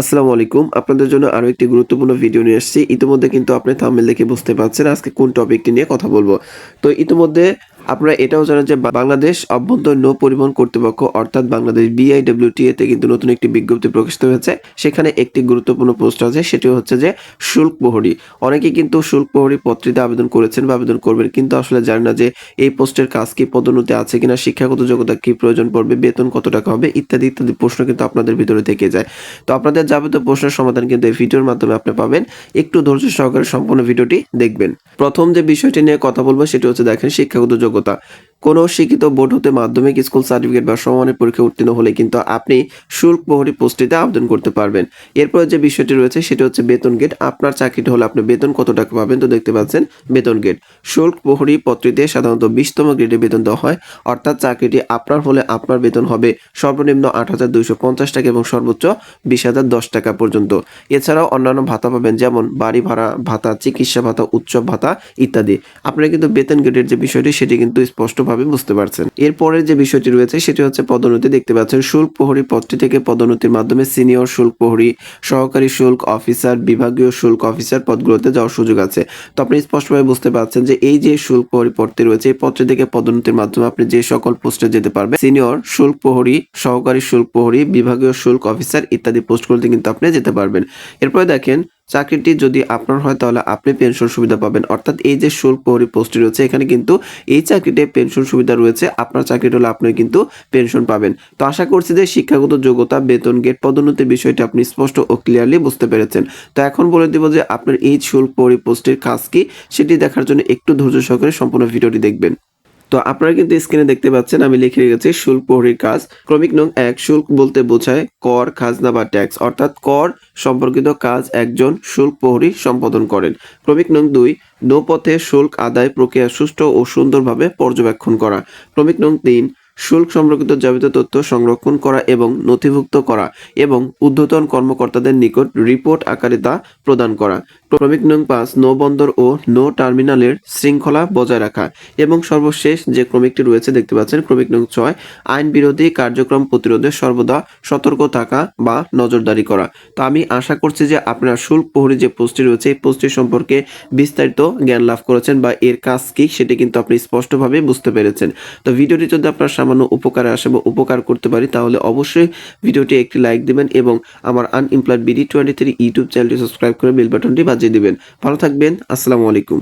আসসালামু আলাইকুম। আপনাদের জন্য আরও একটি গুরুত্বপূর্ণ ভিডিও নিয়ে এসেছি ইতিমধ্যে কিন্তু আপনি থামেল দেখে বুঝতে পারছেন আজকে কোন টপিকটি নিয়ে কথা বলব। তো ইতিমধ্যে আপনারা এটাও জানেন যে বাংলাদেশ অভ্যন্তরীণ নৌ পরিবহন কর্তৃপক্ষ, অর্থাৎ বাংলাদেশ বিআইডব্লিউটিএ তে কিন্তু নতুন একটি বিজ্ঞপ্তি প্রকাশিত হয়েছে। সেখানে একটি গুরুত্বপূর্ণ পোস্ট আছে, সেটি হচ্ছে যে শুল্ক প্রহরী। অনেকেই কিন্তু শুল্ক প্রহরী পত্রিতে আবেদন করেছেন বা আবেদন করবেন, কিন্তু আসলে জানেন না যে এই পোস্টের কাজ কি, পদোন্নতি আছে কিনা, শিক্ষাগত যোগ্যতা কি প্রয়োজন পড়বে, বেতন কত টাকা হবে, ইত্যাদি ইত্যাদি প্রশ্ন কিন্তু আপনাদের ভিতরে থেকে যায়। তো আপনাদের যাবতীয় প্রশ্নের সমাধান কিন্তু এই ভিডিওর মাধ্যমে আপনি পাবেন। একটু ধৈর্য সহকারে সম্পূর্ণ ভিডিওটি দেখবেন। প্রথম যে বিষয়টি নিয়ে কথা বলব, সেটি হচ্ছে দেখেন, শিক্ষাগত যোগ্যতা সতর্কতা। কোনো শিক্ষিত বোর্ড হতে মাধ্যমিক স্কুল সার্টিফিকেট বা সমমানের পরীক্ষা উত্তীর্ণ হলে কিন্তু আপনি শুল্ক প্রহরী পোস্টটিতে আবেদন করতে পারবেন। এরপর যে বিষয়টি রয়েছে, সেটি হচ্ছে বেতন গেট আপনার চাকরিটি হলে আপনি বেতন কত টাকা পাবেন তো দেখতে পাচ্ছেন বেতন গেট শুল্ক প্রহরী পত্রিতে সাধারণত বিশতম গ্রেডে বেতন দেওয়া হয়। অর্থাৎ চাকরিটি আপনার হলে আপনার বেতন হবে সর্বনিম্ন আট হাজার দুইশো পঞ্চাশ টাকা এবং সর্বোচ্চ বিশ হাজার দশ টাকা পর্যন্ত। এছাড়াও অন্যান্য ভাতা পাবেন যেমন বাড়ি ভাড়া ভাতা, চিকিৎসা ভাতা, উৎসব ভাতা ইত্যাদি। আপনারা কিন্তু বেতন গেটের যে বিষয়টি, সেটি কিন্তু স্পষ্টভাবে বুঝতে পারছেন। এরপরের যে বিষয়টি রয়েছে, সেটি হচ্ছে পদোন্নতি। দেখতে পাচ্ছেন, শুল্ক প্রহরী পদটি থেকে পদোন্নতির মাধ্যমে সিনিয়র শুল্ক প্রহরী, সহকারী শুল্ক অফিসার, বিভাগীয় শুল্ক অফিসার পদগুলোতে যাওয়ার সুযোগ আছে। তো আপনি স্পষ্টভাবে বুঝতে পারছেন যে এই যে শুল্ক প্রহরী পদটি রয়েছে, এই পদটি থেকে পদোন্নতির মাধ্যমে আপনি যে সকল পোস্টে যেতে পারবেন, সিনিয়র শুল্ক প্রহরী, সহকারী শুল্ক প্রহরী, বিভাগীয় শুল্ক অফিসার ইত্যাদি পোস্টগুলোতে কিন্তু আপনি যেতে পারবেন। এরপরে দেখেন চাকরিটি যদি আপনার হয়, তাহলে আপনি পেনশন সুবিধা পাবেন। অর্থাৎ এই যে প্রহরী পোস্টটি রয়েছে, এখানে কিন্তু এই চাকরিতে পেনশন সুবিধা রয়েছে। আপনার চাকরিটি হলে আপনি কিন্তু পেনশন পাবেন। তো আশা করছি যে শিক্ষাগত যোগ্যতা, বেতন গেট পদোন্নতির বিষয়টি আপনি স্পষ্ট ও ক্লিয়ারলি বুঝতে পেরেছেন। তো এখন বলে দিব যে আপনার এই শুল্ক প্রহরী পোস্টের কাজ কি? সেটি দেখার জন্য একটু ধৈর্য সহকারে সম্পূর্ণ ভিডিওটি দেখবেন। তো আপনারা কিন্তু স্ক্রিনে দেখতে পাচ্ছেন, আমি লিখে রেখেছি, শুল্ক প্রহরীর কাজ। ক্রমিক নং এক, শুল্ক বলতে বোঝায় কর, খাজনা বা ট্যাক্স অর্থাৎ কর সম্পর্কিত কাজ একজন শুল্ক প্রহরী সম্পাদন করেন। ক্রমিক নং দুই, নৌপথে শুল্ক আদায় প্রক্রিয়া সুষ্ঠু ও সুন্দরভাবে পর্যবেক্ষণ করা। ক্রমিক নং তিন, শুল্ক সম্পর্কিত যাবতীয় তথ্য সংরক্ষণ করা এবং নথিভুক্ত করা এবং ঊর্ধ্বতন কর্মকর্তাদের নিকট রিপোর্ট আকারে তা প্রদান করা। ক্রমিক নং পাঁচ নৌবন্দর ও নৌ টার্মিনালের শৃঙ্খলা বজায় রাখা। এবং সর্বশেষ যে ক্রমিকটি রয়েছে, দেখতে পাচ্ছেন, ক্রমিক নং ছয় আইন বিরোধী কার্যক্রম প্রতিরোধে সর্বদা সতর্ক থাকা বা নজরদারি করা। তো আমি আশা করছি যে আপনারা শুল্ক প্রহরী যে পোস্টটি রয়েছে, এই পোস্টটি সম্পর্কে বিস্তারিত জ্ঞান লাভ করেছেন বা এর কাজ কি, সেটি কিন্তু আপনি স্পষ্টভাবে বুঝতে পেরেছেন। তো ভিডিওটি যদি আপনার সামান্য উপকারে আসে বা উপকার করতে পারি, তাহলে অবশ্যই ভিডিওটি একটি লাইক দিবেন এবং আমার unemployed BD twenty three YouTube চ্যানেলটি সাবস্ক্রাইব করে বেল বাটনটি বাজিয়ে দিবেন। ভালো থাকবেন আসসালামু আলাইকুম।